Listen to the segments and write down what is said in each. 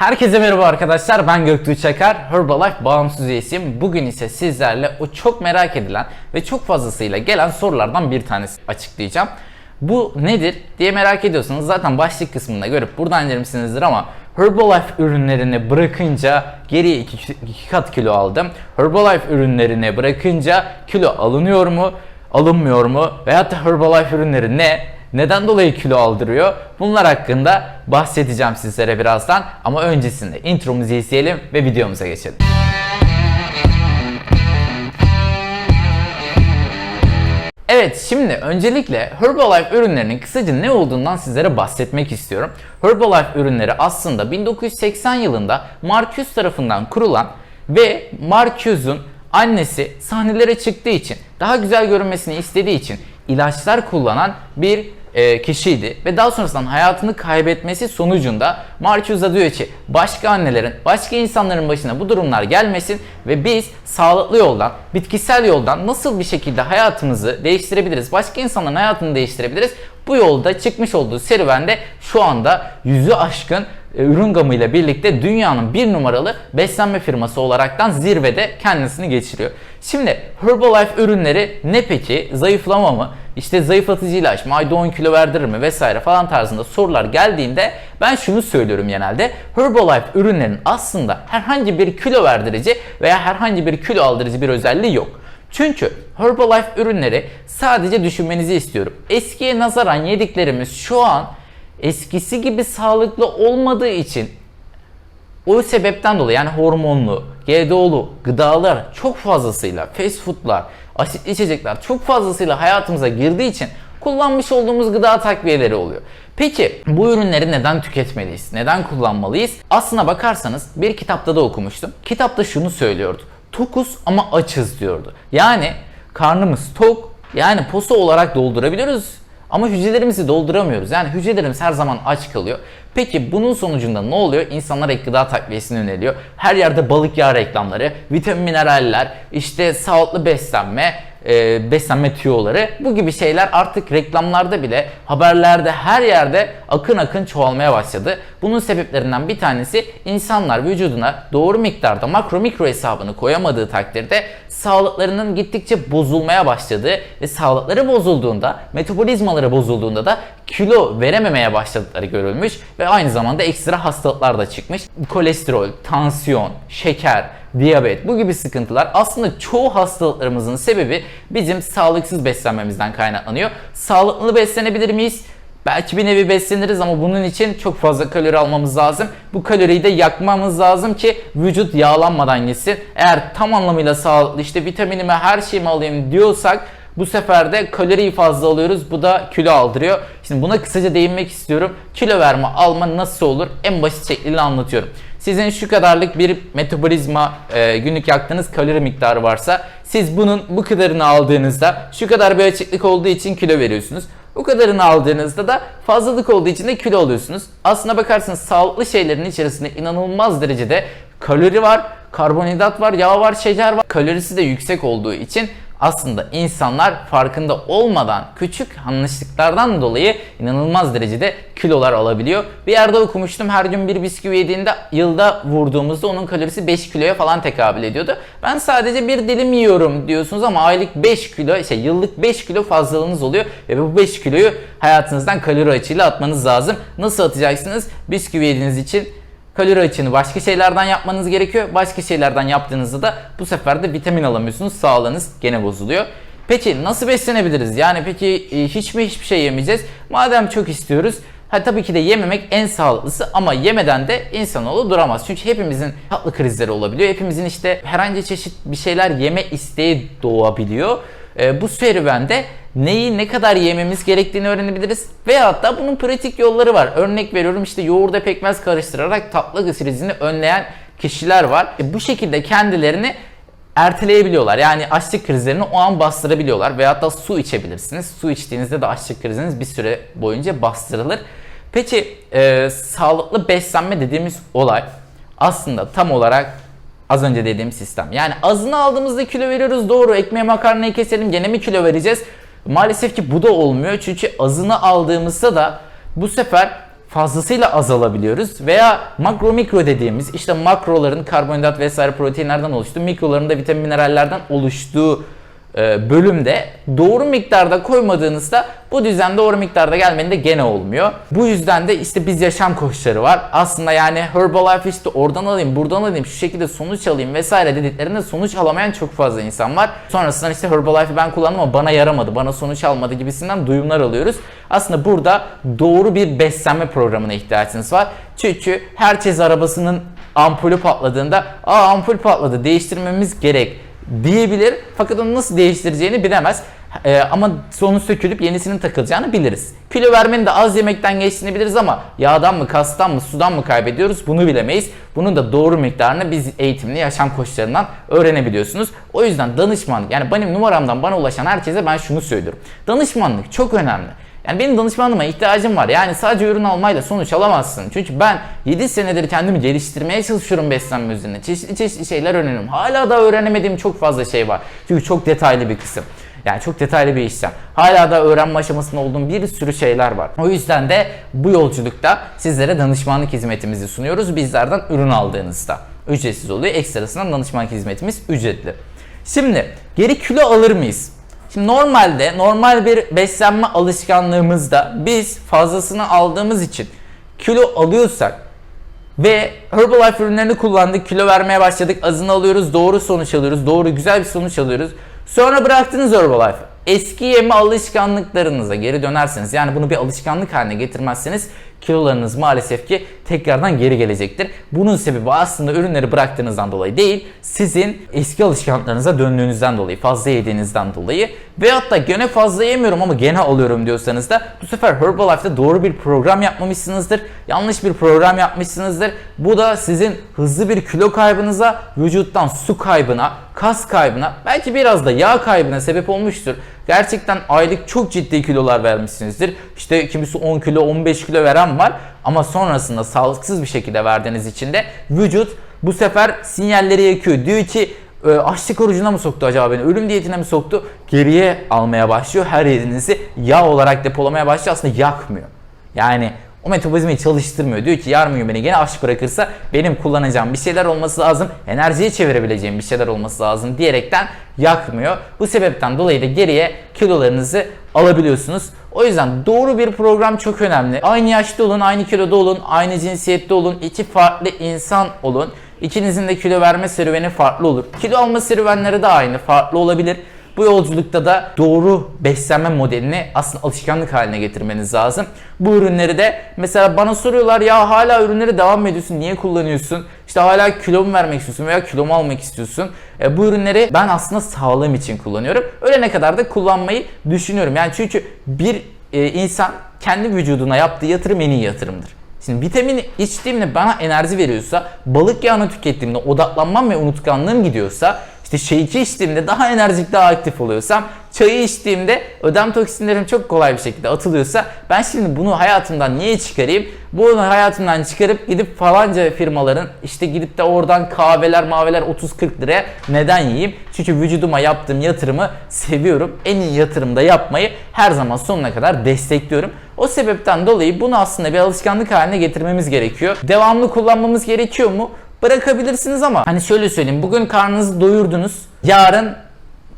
Herkese merhaba arkadaşlar ben Göktuğ Çakar Herbalife bağımsız üyesiyim. Bugün ise sizlerle o çok merak edilen ve çok fazlasıyla gelen sorulardan bir tanesi açıklayacağım. Bu nedir diye merak ediyorsanız zaten başlık kısmında görüp buradan indirmişsinizdir ama Herbalife ürünlerini bırakınca geriye iki, iki kat kilo aldım. Herbalife ürünlerini bırakınca kilo alınıyor mu, alınmıyor mu veyahut da Herbalife ürünleri ne? Neden dolayı kilo aldırıyor? Bunlar hakkında bahsedeceğim sizlere birazdan. Ama öncesinde intromuzu izleyelim ve videomuza geçelim. Evet şimdi öncelikle Herbalife ürünlerinin kısaca ne olduğundan sizlere bahsetmek istiyorum. Herbalife ürünleri aslında 1980 yılında Marcus tarafından kurulan ve Marcus'un annesi sahnelere çıktığı için daha güzel görünmesini istediği için ilaçlar kullanan bir e, kişiydi ve daha sonrasında hayatını kaybetmesi sonucunda Marcus diyor başka annelerin, başka insanların başına bu durumlar gelmesin ve biz sağlıklı yoldan, bitkisel yoldan nasıl bir şekilde hayatımızı değiştirebiliriz, başka insanların hayatını değiştirebiliriz. Bu yolda çıkmış olduğu serüvende şu anda yüzü aşkın e, ürün gamıyla birlikte dünyanın bir numaralı beslenme firması olaraktan zirvede kendisini geçiriyor. Şimdi Herbalife ürünleri ne peki? Zayıflama mı? İşte zayıflatıcı ilaç mı? Ayda 10 kilo verdirir mi? Vesaire falan tarzında sorular geldiğinde ben şunu söylüyorum genelde. Herbalife ürünlerin aslında herhangi bir kilo verdirici veya herhangi bir kilo aldırıcı bir özelliği yok. Çünkü Herbalife ürünleri sadece düşünmenizi istiyorum. Eskiye nazaran yediklerimiz şu an eskisi gibi sağlıklı olmadığı için o sebepten dolayı yani hormonlu, GDO'lu gıdalar çok fazlasıyla fast foodlar, asitli içecekler çok fazlasıyla hayatımıza girdiği için kullanmış olduğumuz gıda takviyeleri oluyor. Peki bu ürünleri neden tüketmeliyiz? Neden kullanmalıyız? Aslına bakarsanız bir kitapta da okumuştum. Kitapta şunu söylüyordu. Tokuz ama açız diyordu. Yani karnımız tok yani posa olarak doldurabiliyoruz ama hücrelerimizi dolduramıyoruz. Yani hücrelerimiz her zaman aç kalıyor. Peki bunun sonucunda ne oluyor? İnsanlar ek gıda takviyesine yöneliyor. Her yerde balık yağı reklamları, vitamin mineraller, işte sağlıklı beslenme, e, beslenme tüyoları bu gibi şeyler artık reklamlarda bile haberlerde her yerde akın akın çoğalmaya başladı. Bunun sebeplerinden bir tanesi insanlar vücuduna doğru miktarda makro mikro hesabını koyamadığı takdirde sağlıklarının gittikçe bozulmaya başladığı ve sağlıkları bozulduğunda metabolizmaları bozulduğunda da kilo verememeye başladıkları görülmüş ve aynı zamanda ekstra hastalıklar da çıkmış. Kolesterol, tansiyon, şeker, diyabet bu gibi sıkıntılar aslında çoğu hastalıklarımızın sebebi bizim sağlıksız beslenmemizden kaynaklanıyor. Sağlıklı beslenebilir miyiz? Belki bir nevi besleniriz ama bunun için çok fazla kalori almamız lazım. Bu kaloriyi de yakmamız lazım ki vücut yağlanmadan gitsin. Eğer tam anlamıyla sağlıklı işte vitaminimi her şeyimi alayım diyorsak bu sefer de kaloriyi fazla alıyoruz. Bu da kilo aldırıyor. Şimdi buna kısaca değinmek istiyorum. Kilo verme alma nasıl olur? En basit şekliyle anlatıyorum. Sizin şu kadarlık bir metabolizma e, günlük yaktığınız kalori miktarı varsa siz bunun bu kadarını aldığınızda şu kadar bir açıklık olduğu için kilo veriyorsunuz. Bu kadarını aldığınızda da fazlalık olduğu için de kilo alıyorsunuz. Aslına bakarsanız sağlıklı şeylerin içerisinde inanılmaz derecede kalori var, karbonhidrat var, yağ var, şeker var. Kalorisi de yüksek olduğu için aslında insanlar farkında olmadan küçük yanlışlıklardan dolayı inanılmaz derecede kilolar alabiliyor. Bir yerde okumuştum her gün bir bisküvi yediğinde yılda vurduğumuzda onun kalorisi 5 kiloya falan tekabül ediyordu. Ben sadece bir dilim yiyorum diyorsunuz ama aylık 5 kilo, şey yıllık 5 kilo fazlalığınız oluyor ve bu 5 kiloyu hayatınızdan kalori açığıyla atmanız lazım. Nasıl atacaksınız? Bisküvi yediğiniz için kalori açığını başka şeylerden yapmanız gerekiyor. Başka şeylerden yaptığınızda da bu sefer de vitamin alamıyorsunuz. Sağlığınız gene bozuluyor. Peki nasıl beslenebiliriz? Yani peki e, hiç mi hiçbir şey yemeyeceğiz? Madem çok istiyoruz Ha tabii ki de yememek en sağlıklısı ama yemeden de insanoğlu duramaz. Çünkü hepimizin tatlı krizleri olabiliyor. Hepimizin işte herhangi çeşit bir şeyler yeme isteği doğabiliyor. Ee, bu serüvende neyi ne kadar yememiz gerektiğini öğrenebiliriz. Veyahut da bunun pratik yolları var. Örnek veriyorum işte yoğurda pekmez karıştırarak tatlı krizini önleyen kişiler var. E, bu şekilde kendilerini erteleyebiliyorlar. Yani açlık krizlerini o an bastırabiliyorlar. Veyahut da su içebilirsiniz. Su içtiğinizde de açlık kriziniz bir süre boyunca bastırılır. Peki e, sağlıklı beslenme dediğimiz olay aslında tam olarak az önce dediğim sistem. Yani azını aldığımızda kilo veriyoruz doğru. Ekmeği makarnayı keselim gene mi kilo vereceğiz? Maalesef ki bu da olmuyor. Çünkü azını aldığımızda da bu sefer fazlasıyla azalabiliyoruz veya makro mikro dediğimiz işte makroların karbonhidrat vesaire proteinlerden oluştuğu, mikroların da vitamin minerallerden oluştuğu bölümde doğru miktarda koymadığınızda bu düzen doğru miktarda gelmediğinde gene olmuyor. Bu yüzden de işte biz yaşam koçları var. Aslında yani Herbalife işte oradan alayım, buradan alayım, şu şekilde sonuç alayım vesaire dediklerinde sonuç alamayan çok fazla insan var. Sonrasında işte Herbalife'i ben kullandım ama bana yaramadı, bana sonuç almadı gibisinden duyumlar alıyoruz. Aslında burada doğru bir beslenme programına ihtiyacınız var. Çünkü herkes arabasının ampulü patladığında aa ampul patladı değiştirmemiz gerek diyebilir fakat onu nasıl değiştireceğini bilemez. Ee, ama sonu sökülüp yenisinin takılacağını biliriz. Kilo vermenin de az yemekten geçtiğini biliriz ama yağdan mı, kastan mı, sudan mı kaybediyoruz bunu bilemeyiz. Bunun da doğru miktarını biz eğitimli yaşam koçlarından öğrenebiliyorsunuz. O yüzden danışmanlık yani benim numaramdan bana ulaşan herkese ben şunu söylüyorum. Danışmanlık çok önemli. Yani benim danışmanlıma ihtiyacım var. Yani sadece ürün almayla sonuç alamazsın. Çünkü ben 7 senedir kendimi geliştirmeye çalışıyorum beslenme üzerine. Çeşitli çeşitli şeyler öğreniyorum. Hala da öğrenemediğim çok fazla şey var. Çünkü çok detaylı bir kısım. Yani çok detaylı bir işlem. Hala da öğrenme aşamasında olduğum bir sürü şeyler var. O yüzden de bu yolculukta sizlere danışmanlık hizmetimizi sunuyoruz. Bizlerden ürün aldığınızda. Ücretsiz oluyor. Ekstrasından danışmanlık hizmetimiz ücretli. Şimdi geri kilo alır mıyız? Şimdi normalde normal bir beslenme alışkanlığımızda biz fazlasını aldığımız için kilo alıyorsak ve Herbalife ürünlerini kullandık, kilo vermeye başladık, azını alıyoruz, doğru sonuç alıyoruz, doğru güzel bir sonuç alıyoruz. Sonra bıraktınız Herbalife. Eski yeme alışkanlıklarınıza geri dönerseniz yani bunu bir alışkanlık haline getirmezseniz kilolarınız maalesef ki tekrardan geri gelecektir. Bunun sebebi aslında ürünleri bıraktığınızdan dolayı değil, sizin eski alışkanlıklarınıza döndüğünüzden dolayı, fazla yediğinizden dolayı veyahut da gene fazla yemiyorum ama gene alıyorum diyorsanız da bu sefer Herbalife'de doğru bir program yapmamışsınızdır. Yanlış bir program yapmışsınızdır. Bu da sizin hızlı bir kilo kaybınıza, vücuttan su kaybına, kas kaybına, belki biraz da yağ kaybına sebep olmuştur. Gerçekten aylık çok ciddi kilolar vermişsinizdir. İşte kimisi 10 kilo, 15 kilo veren var ama sonrasında sağlıksız bir şekilde verdiğiniz için de vücut bu sefer sinyalleri yakıyor. Diyor ki e, açlık orucuna mı soktu acaba beni? Ölüm diyetine mi soktu? Geriye almaya başlıyor. Her yediğinizi yağ olarak depolamaya başlıyor. Aslında yakmıyor. Yani o metabolizmayı çalıştırmıyor. Diyor ki yarın gün beni gene aç bırakırsa benim kullanacağım bir şeyler olması lazım. Enerjiye çevirebileceğim bir şeyler olması lazım diyerekten yakmıyor. Bu sebepten dolayı da geriye kilolarınızı alabiliyorsunuz. O yüzden doğru bir program çok önemli. Aynı yaşta olun, aynı kiloda olun, aynı cinsiyette olun, iki farklı insan olun. İkinizin de kilo verme serüveni farklı olur. Kilo alma serüvenleri de aynı, farklı olabilir. Bu yolculukta da doğru beslenme modelini aslında alışkanlık haline getirmeniz lazım. Bu ürünleri de mesela bana soruyorlar ya hala ürünleri devam ediyorsun niye kullanıyorsun? İşte hala kilo mu vermek istiyorsun veya kilo mu almak istiyorsun? E, bu ürünleri ben aslında sağlığım için kullanıyorum. Ölene kadar da kullanmayı düşünüyorum. Yani çünkü bir e, insan kendi vücuduna yaptığı yatırım en iyi yatırımdır. Şimdi vitamini içtiğimde bana enerji veriyorsa, balık yağını tükettiğimde odaklanmam ve unutkanlığım gidiyorsa, işte shake'i içtiğimde daha enerjik, daha aktif oluyorsam, çayı içtiğimde ödem toksinlerim çok kolay bir şekilde atılıyorsa ben şimdi bunu hayatımdan niye çıkarayım? Bunu hayatımdan çıkarıp gidip falanca firmaların işte gidip de oradan kahveler maveler 30-40 liraya neden yiyeyim? Çünkü vücuduma yaptığım yatırımı seviyorum. En iyi yatırımda yapmayı her zaman sonuna kadar destekliyorum. O sebepten dolayı bunu aslında bir alışkanlık haline getirmemiz gerekiyor. Devamlı kullanmamız gerekiyor mu? Bırakabilirsiniz ama hani şöyle söyleyeyim. Bugün karnınızı doyurdunuz. Yarın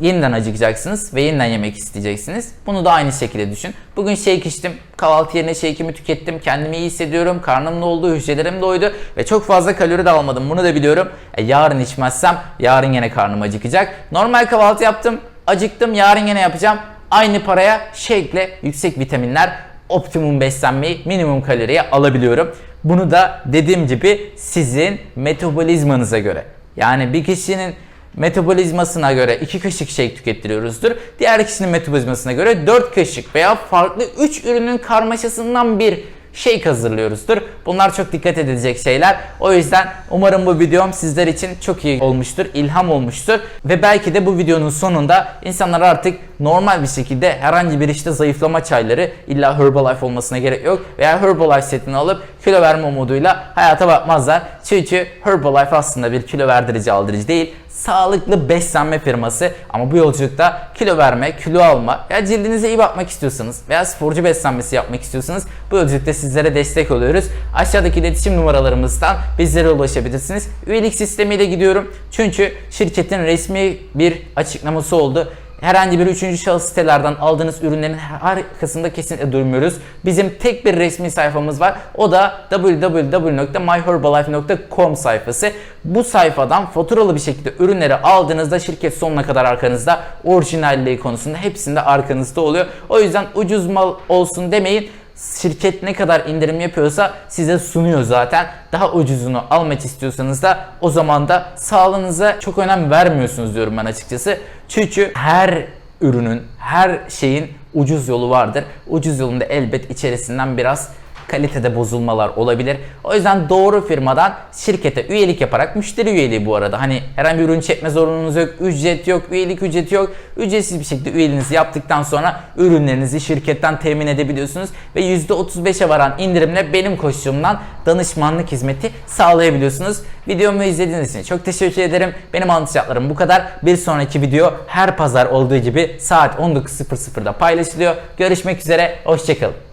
yeniden acıkacaksınız ve yeniden yemek isteyeceksiniz. Bunu da aynı şekilde düşün. Bugün shake içtim. Kahvaltı yerine shake'imi tükettim. Kendimi iyi hissediyorum. Karnım doldu, hücrelerim doydu ve çok fazla kalori de almadım. Bunu da biliyorum. E, yarın içmezsem yarın yine karnım acıkacak. Normal kahvaltı yaptım. Acıktım. Yarın yine yapacağım. Aynı paraya shake ile yüksek vitaminler optimum beslenmeyi minimum kaloriye alabiliyorum. Bunu da dediğim gibi sizin metabolizmanıza göre. Yani bir kişinin metabolizmasına göre 2 kaşık shake tükettiriyoruzdur. Diğer kişinin metabolizmasına göre 4 kaşık veya farklı 3 ürünün karmaşasından bir shake hazırlıyoruzdur. Bunlar çok dikkat edilecek şeyler. O yüzden umarım bu videom sizler için çok iyi olmuştur, ilham olmuştur ve belki de bu videonun sonunda insanlar artık normal bir şekilde herhangi bir işte zayıflama çayları illa Herbalife olmasına gerek yok. Veya Herbalife setini alıp kilo verme umuduyla hayata bakmazlar. Çünkü Herbalife aslında bir kilo verdirici aldırıcı değil. Sağlıklı beslenme firması ama bu yolculukta kilo verme, kilo alma ya cildinize iyi bakmak istiyorsanız veya sporcu beslenmesi yapmak istiyorsanız bu yolculukta sizlere destek oluyoruz. Aşağıdaki iletişim numaralarımızdan bizlere ulaşabilirsiniz. Üyelik sistemiyle gidiyorum. Çünkü şirketin resmi bir açıklaması oldu herhangi bir üçüncü şahıs sitelerden aldığınız ürünlerin arkasında kesinlikle durmuyoruz. Bizim tek bir resmi sayfamız var. O da www.myherbalife.com sayfası. Bu sayfadan faturalı bir şekilde ürünleri aldığınızda şirket sonuna kadar arkanızda. Orijinalliği konusunda hepsinde arkanızda oluyor. O yüzden ucuz mal olsun demeyin şirket ne kadar indirim yapıyorsa size sunuyor zaten. Daha ucuzunu almak istiyorsanız da o zaman da sağlığınıza çok önem vermiyorsunuz diyorum ben açıkçası. Çünkü her ürünün, her şeyin ucuz yolu vardır. Ucuz yolunda elbet içerisinden biraz kalitede bozulmalar olabilir. O yüzden doğru firmadan şirkete üyelik yaparak müşteri üyeliği bu arada. Hani herhangi bir ürün çekme zorunluluğunuz yok, ücret yok, üyelik ücreti yok. Ücretsiz bir şekilde üyeliğinizi yaptıktan sonra ürünlerinizi şirketten temin edebiliyorsunuz ve %35'e varan indirimle benim koşulumdan danışmanlık hizmeti sağlayabiliyorsunuz. Videomu izlediğiniz için çok teşekkür ederim. Benim anlatacaklarım bu kadar. Bir sonraki video her pazar olduğu gibi saat 19.00'da paylaşılıyor. Görüşmek üzere, hoşçakalın.